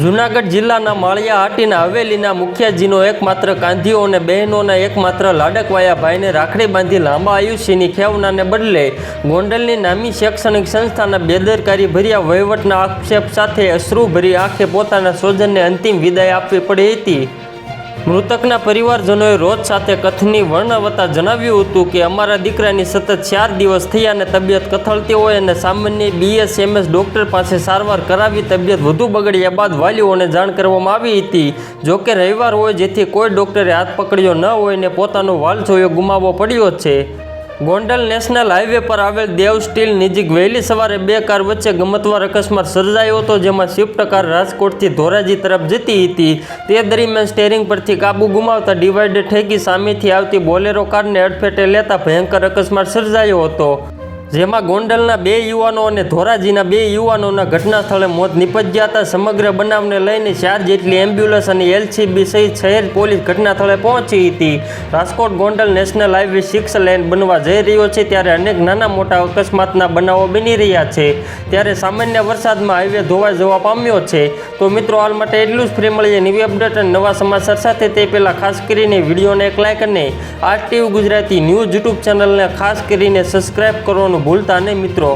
જૂનાગઢ જિલ્લાના માળિયા હાટીના હવેલીના મુખ્યજીનો એકમાત્ર કાંધીઓ અને બહેનોના એકમાત્ર લાડકવાયા ભાઈને રાખડી બાંધી લાંબા આયુષ્યની ખેવનાને બદલે ગોંડલની નામી શૈક્ષણિક સંસ્થાના બેદરકારી ભર્યા વહીવટના આક્ષેપ સાથે અશ્રુભરી આંખે પોતાના સ્વજનને અંતિમ વિદાય આપવી પડી હતી. મૃતકના પરિવારજનોએ રોજ સાથે કથની વર્ણવતા જણાવ્યું હતું કે અમારા દીકરાની સતત ચાર દિવસ થયા અને તબિયત કથળતી હોય અને સામાન્ય બીએસએમએસ ડૉક્ટર પાસે સારવાર કરાવી તબિયત વધુ બગડ્યા બાદ વાલીઓને જાણ કરવામાં આવી હતી. જોકે રવિવાર હોય જેથી કોઈ ડૉક્ટરે હાથ પકડ્યો ન હોય ને પોતાનો વાલછોયો ગુમાવવો પડ્યો છે. ગોંડલ નેશનલ હાઈવે પર આવેલ દેવ સ્ટીલ નજીક વહેલી સવારે બે કાર વચ્ચે ગમતવાર અકસ્માત સર્જાયો હતો, જેમાં સ્વિફ્ટ કાર રાજકોટથી ધોરાજી તરફ જતી હતી. તે દરમિયાન સ્ટેરિંગ પરથી કાબુ ગુમાવતા ડિવાઈડર ઠેકી સામેથી આવતી બોલેરો કારને અડફેટે લેતા ભયંકર અકસ્માત સર્જાયો હતો. જેમાં ગોંડલના બે યુવાનો અને ધોરાજીના બે યુવાનોના ઘટના સ્થળે મોત નિપજ્યા હતા. સમગ્ર બનાવને લઈને ચાર જેટલી એમ્બ્યુલન્સ અને એલસીબી સહિત શહેર પોલીસ ઘટના સ્થળે પહોંચી હતી. Rajkot Gondal national highway six lane બનવા જઈ રહ્યો છે ત્યારે અનેક નાના મોટા અકસ્માતના બનાવો બની રહ્યા છે. ત્યારે સામાન્ય વરસાદમાં હાઈવે ધોવાઈ જવા પામ્યો છે. તો મિત્રો, હાલ માટે એટલું જ. ફ્રી મળીએ નવી અપડેટ અને નવા સમાચાર સાથે. તે પહેલાં ખાસ કરીને વિડીયોને એક લાઇક અને R TV Gujarati news YouTube ચેનલને ખાસ કરીને સબસ્ક્રાઇબ કરવાનું ભૂલતા નહીં મિત્રો.